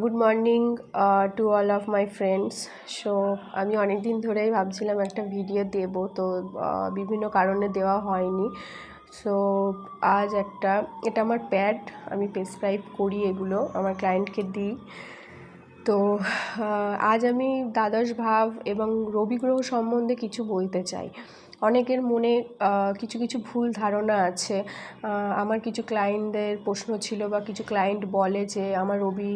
Good morning to all of my friends so আমি অনেক দিন ধরেই ভাবছিলাম একটা ভিডিও দেব, তো বিভিন্ন কারণে দেওয়া হয়নি। সো আজ একটা, এটা আমার প্যাড আমি প্রেসক্রাইব করি এগুলো, আমার ক্লায়েন্টকে দিই। তো আজ আমি দ্বাদশ ভাব এবং রবি গ্রহ সম্বন্ধে কিছু বলতে চাই। অনেকের মনে কিছু কিছু ভুল ধারণা আছে। আমার কিছু ক্লায়েন্টদের প্রশ্ন ছিল বা কিছু ক্লায়েন্ট বলে যে, আমার রবি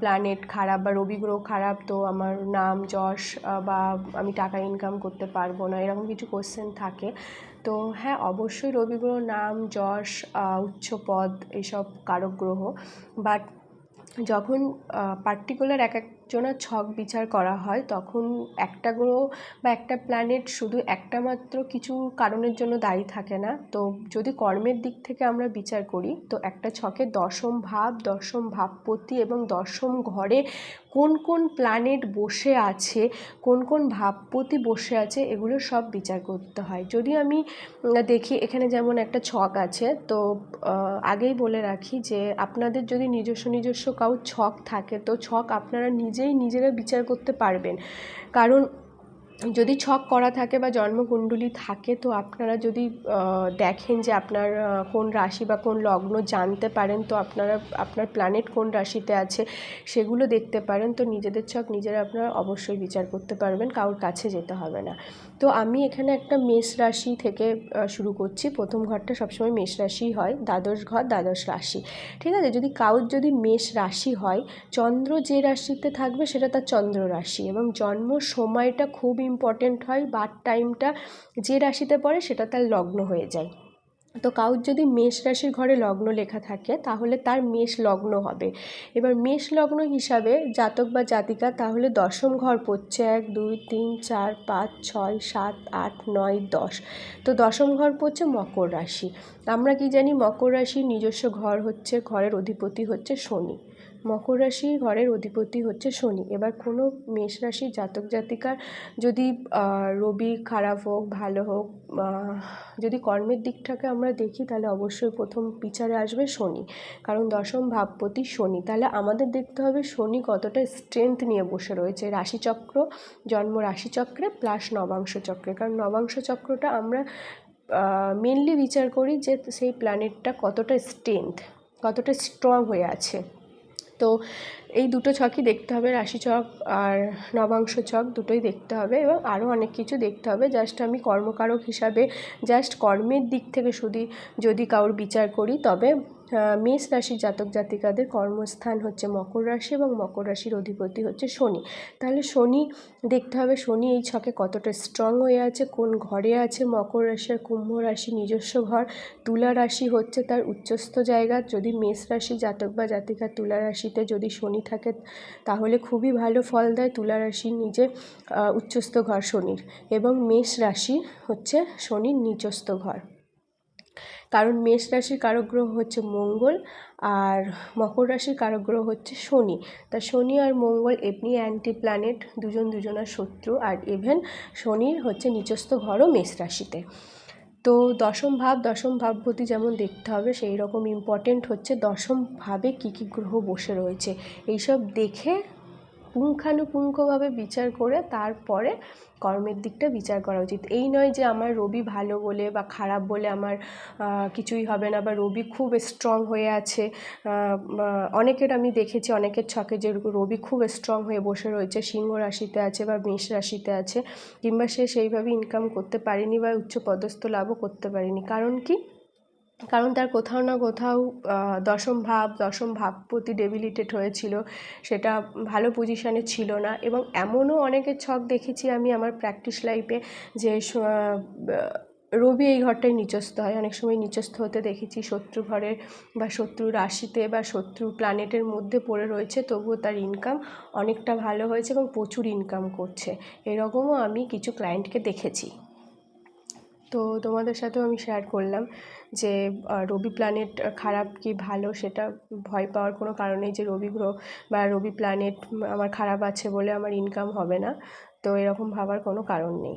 প্ল্যানেট খারাপ বা রবি গ্রহ খারাপ, তো আমার নাম যশ বা আমি টাকা ইনকাম করতে পারব না। এরকম কিছু কোশ্চেন থাকে। তো হ্যাঁ অবশ্যই রবি গ্রহ, নাম, যশ উচ্চ পদ এইসব কারক গ্রহ। বাট যখন পার্টিকুলার এক একজনের ছক বিচার করা হয়, তখন একটা গ্রহ বা একটা প্ল্যানেট শুধু একটা মাত্র কিছু কারণের জন্য দায়ী থাকে না। তো যদি কর্মের দিক থেকে আমরা বিচার করি, তো একটা ছকে দশম ভাব, দশম ভাবপতি এবং দশম ঘরে কোন কোন প্ল্যানেট বসে আছে, কোন কোন ভাবপতি বসে আছে, এগুলো সব বিচার করতে হয়। যদি আমি দেখি এখানে যেমন একটা ছক আছে, তো আগেই বলে রাখি যে আপনাদের যদি নিজস্ব নিজস্ব কাউ ছক থাকে, তো ছক আপনারা নিজেই নিজেরা বিচার করতে পারবেন। কারণ যদি ছক করা থাকে বা জন্মকুণ্ডলী থাকে, তো আপনারা যদি দেখেন যে আপনার কোন রাশি বা কোন লগ্ন জানতে পারেন, তো আপনারা, আপনার প্ল্যানেট কোন রাশিতে আছে সেগুলো দেখতে পারেন। তো নিজেদের ছক নিজেরা আপনারা অবশ্যই বিচার করতে পারবেন, কারোর কাছে যেতে হবে না। তো আমি এখানে একটা মেষ রাশি থেকে শুরু করছি। প্রথম ঘরটা সবসময় মেষ রাশি হয়, দ্বাদশ ঘর, দ্বাদশ রাশি। ঠিক আছে? যদি কারোর যদি মেষ রাশি হয়, চন্দ্র যে রাশিতে থাকবে সেটা তার চন্দ্র রাশি এবং জন্ম সময়টা খুব ইম্পর্টেন্ট হয় বার্থ টাইমটা যে রাশিতে পড়ে সেটা তার লগ্ন হয়ে যায়। তো কাউর যদি মেষ রাশির ঘরে লগ্ন লেখা থাকে, তাহলে তার মেষ লগ্ন হবে। এবার মেষ লগ্ন হিসাবে জাতক বা জাতিকা তাহলে দশম ঘর পড়ছে এক, দুই, তিন, চার, পাঁচ, ছয়, সাত, আট, নয়, দশ। তো দশম ঘর পড়ছে মকর রাশি। আমরা কি জানি মকর রাশির নিজস্ব ঘর হচ্ছে, ঘরের অধিপতি হচ্ছে শনি। মকর রাশির ঘরের অধিপতি হচ্ছে শনি। এবার কোনো মেষ রাশির জাতক জাতিকার যদি রবি খারাপ হোক, ভালো হোক যদি কর্মের দিকটাকে আমরা দেখি, তাহলে অবশ্যই প্রথম বিচারে আসবে শনি। কারণ দশম ভাবপতি শনি। তাহলে আমাদের দেখতে হবে শনি কতটা স্ট্রেংথ নিয়ে বসে রয়েছে। রাশিচক্র জন্ম রাশিচক্রে প্লাস নবাংশ চক্রে। কারণ নবাংশ চক্রটা আমরা মেনলি বিচার করি যে সেই প্ল্যানেটটা কতটা স্ট্রেংথ কতটা স্ট্রং হয়ে আছে। তো এই দুটো ছকই দেখতে হবে, রাশি রাশিচক আর নবাংশ ছক দুটোই দেখতে হবে এবং আরও অনেক কিছু দেখতে হবে। জাস্ট আমি কর্মকারক হিসাবে জাস্ট কর্মের দিক থেকে শুধু যদি কারোর বিচার করি, তবে মেষ রাশির জাতক জাতিকাদের কর্মস্থান হচ্ছে মকর রাশি এবং মকর রাশির অধিপতি হচ্ছে শনি। তাহলে শনি দেখতে হবে, শনি এই ছকে কতটা স্ট্রং হয়ে আছে, কোন ঘরে আছে, মকর রাশি আর কুম্ভ রাশি নিজস্ব ঘর, তুলা রাশি হচ্ছে তার উচ্চস্থ জায়গা। যদি মেষ রাশি জাতক বা জাতিকা তুলা রাশিতে যদি শনি থাকে, তাহলে খুবই ভালো ফল দেয়, তুলা রাশির নিজে উচ্চস্থ ঘর শনির এবং মেষ রাশি হচ্ছে শনির নিচস্থ ঘর। কারণ মেষ রাশির কারক গ্রহ হচ্ছে মঙ্গল আর মকর রাশির কারক গ্রহ হচ্ছে শনি। তা শনি আর মঙ্গল এমনি অ্যান্টি প্ল্যানেট দুজন দুজনার শত্রু আর ইভেন শনির হচ্ছে নিচস্থ ঘরও মেষ রাশিতে। তো দশম ভাব, দশম ভাবপতি যেমন দেখতে হবে সেই রকম ইম্পর্টেন্ট হচ্ছে দশম ভাবে কী কী গ্রহ বসে রয়েছে। এইসব দেখে পুঙ্খানুপুঙ্খভাবে বিচার করে তারপরে কর্মের দিকটা বিচার করা উচিত। এই নয় যে আমার রবি ভালো বলে বা খারাপ বলে আমার কিছুই হবে না বা রবি খুব স্ট্রং হয়ে আছে। অনেকের আমি দেখেছি, অনেকের ছকে যে রবি খুব স্ট্রং হয়ে বসে রয়েছে, সিংহ রাশিতে আছে বা মেষ রাশিতে আছে, কিংবা সে সেইভাবে ইনকাম করতে পারেনি বা উচ্চ পদস্থ লাভও করতে পারেনি। কারণ কি? কারণ তার কোথাও না কোথাও দশম ভাব, দশম ভাবপতি ডেবিলিটেড হয়েছিল, সেটা ভালো পজিশানে ছিল না এবং এমনও অনেকের ছক দেখেছি আমি আমার প্র্যাকটিস লাইফে যে রবি এই ঘরটায় নিচস্থ হয়। অনেক সময় নিচস্থ হতে দেখেছি শত্রু ঘরের বা শত্রু রাশিতে বা শত্রু প্ল্যানেটের মধ্যে পড়ে রয়েছে, তবুও তার ইনকাম অনেকটা ভালো হয়েছে এবং প্রচুর ইনকাম করছে। এরকমও আমি কিছু ক্লায়েন্টকে দেখেছি। তো তোমাদের সাথেও আমি শেয়ার করলাম যে রবি প্ল্যানেট খারাপ কি ভালো সেটা ভয় পাওয়ার কোনো কারণ নেই যে রবি গ্রহ বা রবি প্ল্যানেট আমার খারাপ আছে বলে আমার ইনকাম হবে না। তো এরকম ভাবার কোনো কারণ নেই।